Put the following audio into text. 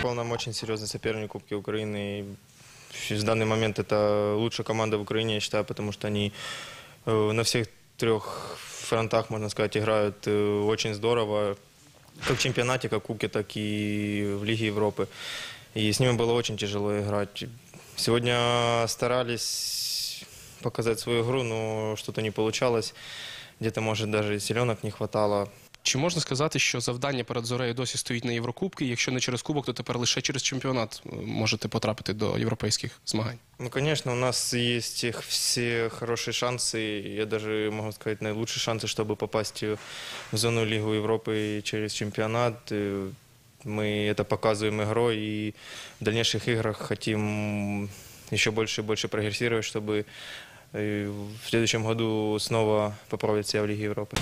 Попал нам очень серьезный соперник Кубки Украины. И в данный момент это лучшая команда в Украине, я считаю, потому что они э, на всех трех фронтах, можно сказать, играют э, очень здорово. Как в чемпионате, как в Кубке, так и в Лиге Европы. И с ними было очень тяжело играть. Сегодня старались показать свою игру, но что-то не получалось. Где-то, может, даже силенок не хватало. Чи можна сказати, що завдання перед зорею досі стоїть на Єврокубки? Якщо не через кубок, то тепер лише через чемпіонат е, можете потрапити до європейських змагань. Ну, конечно, у нас есть их все хорошие шансы. Я даже могу сказать, наилучшие шансы, чтобы попасть в зону Лигу Европы через чемпионат. Э, Мы это показываем игрой и в дальнейших играх хотим еще больше и больше прогрессировать, чтобы э, в следующем году снова попробовать себя в Лиге Европы.